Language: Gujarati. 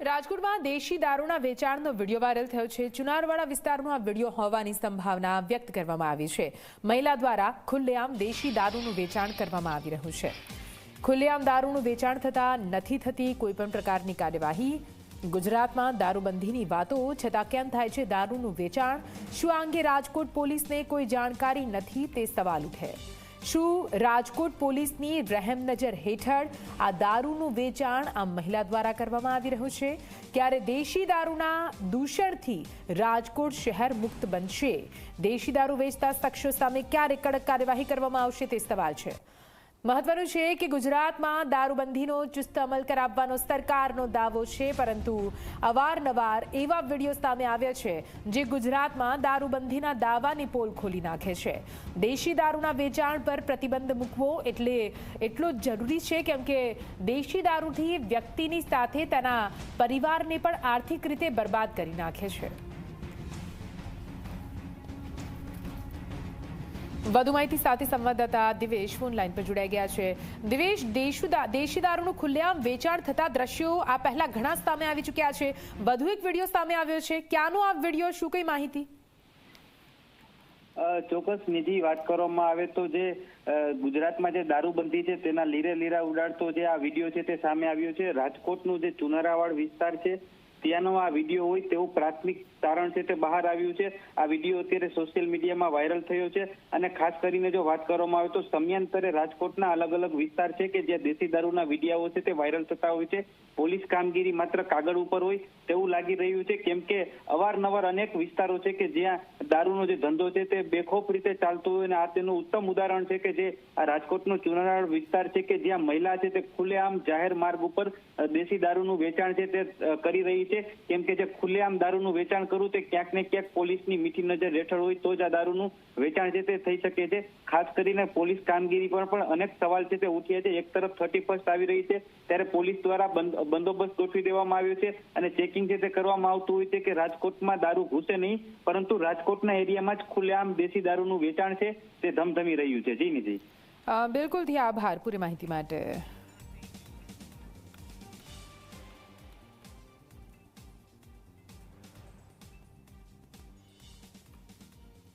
રાજકોટમાં દેશી દારૂના વેચાણનો વીડિયો વાયરલ થયો છે. ચુનારવાડા વિસ્તારનો આ વીડિયો હોવાની સંભાવના વ્યક્ત કરવામાં આવી છે. મહિલા દ્વારા ખુલ્લેઆમ દેશી દારૂનું વેચાણ કરવામાં આવી રહ્યું છે. ખુલ્લેઆમ દારૂનું વેચાણ થતાં નથી થતી કોઈપણ પ્રકારની કાર્યવાહી. ગુજરાતમાં દારૂબંધીની વાતો, છતાં કેમ થાય છે દારૂનું વેચાણ? શું આ અંગે રાજકોટ પોલીસને કોઈ જાણકારી નથી? તે સવાલ ઉઠે. શું રાજકોટ પોલીસની રહેમ નજર હેઠળ આ દારૂનું વેચાણ આ મહિલા દ્વારા કરવામાં આવી રહ્યું છે? ક્યારે દેશી દારૂના દૂષણથી રાજકોટ શહેર મુક્ત બનશે? દેશી દારૂ વેચતા શખ્સો સામે ક્યારે કડક કાર્યવાહી કરવામાં આવશે તે સવાલ છે. મહત્વનું છે કે ગુજરાતમાં દારૂબંધીનો ચુસ્ત અમલ કરાવવાનો સરકારનો દાવો છે, પરંતુ અવારનવાર એવા વીડિયો સામે આવ્યા છે, જે ગુજરાતમાં દારૂબંધીના દાવાની પોલ ખોલી નાખે છે. દેશી દારૂના વેચાણ પર પ્રતિબંધ મૂકવો એટલે એટલો જરૂરી છે કેમ કે દેશી દારૂથી વ્યક્તિની સાથે તેના પરિવારને પણ આર્થિક રીતે બરબાદ કરી નાખે છે. વધુ માહિતી સાથે સંવાદદાતા દિવેશ ફોન લાઈન પર જોડાઈ ગયા છે. દિવેશ દેશુ દારૂનું ખુલ્લેઆમ વેચાણ થતા દ્રશ્યો આ પહેલા ઘણા સામે આવી ચૂક્યા છે. વધુ એક વીડિયો સામે આવ્યો છે. ક્યાંનો આ વીડિયો? શું કઈ માહિતી? ચોક્કસ નિધિ વાત કરવામાં આવે તો જે ગુજરાતમાં જે દારૂબંધી છે તેના લીરે લીરા ઉડાડતો જે આ વીડિયો છે તે સામે આવ્યો છે. રાજકોટનું જે ચુનારાવાડ વિસ્તાર છે ત્યાંનો આ વીડિયો હોય તેવું પ્રાથમિક તારણ છે તે બહાર આવ્યું છે. આ વીડિયો અત્યારે સોશિયલ મીડિયામાં વાયરલ થયો છે અને ખાસ કરીને જો વાત કરવામાં આવે તો સમયાંતરે રાજકોટના અલગ અલગ વિસ્તાર છે કે જ્યાં દેશી દારૂના વિડીયાઓ છે તે વાયરલ થતા હોય છે. પોલીસ કામગીરી માત્ર કાગળ ઉપર હોય તેવું લાગી રહ્યું છે કેમ કે અવારનવાર અનેક વિસ્તારો છે કે જ્યાં દારૂનો જે ધંધો છે તે બેખોફ રીતે ચાલતો હોય અને આ તેનું ઉત્તમ ઉદાહરણ છે કે જે આ રાજકોટનો ચુનારાળ વિસ્તાર છે કે જ્યાં મહિલા છે તે ખુલ્લેઆમ જાહેર માર્ગ ઉપર દેશી દારૂનું વેચાણ છે તે કરી રહી છે. કેમ કે જે ખુલ્લેઆમ દારૂનું વેચાણ કરવું તે ક્યાંક ને ક્યાંક પોલીસની મીઠી નજર હેઠળ હોય તો જ આ દારૂનું વેચાણ છે તે થઈ શકે છે. ખાસ કરીને પોલીસ કામગીરી પર પણ અનેક સવાલ છે તે ઉઠ્યા છે. એક તરફ થર્ટી ફર્સ્ટ આવી રહી છે ત્યારે પોલીસ દ્વારા બંદોબસ્ત ગોઠવી દેવામાં આવ્યો છે અને ચેકિંગ છે તે કરવામાં આવતું હોય છે કે રાજકોટમાં દારૂ ઘૂસે નહીં પરંતુ રાજકોટના એરિયામાં જ ખુલ્લેઆમ દેશી દારૂનું વેચાણ છે તે ધમધમી રહ્યું છે. જી અ, બિલકુલથી આભાર પૂરી માહિતી માટે.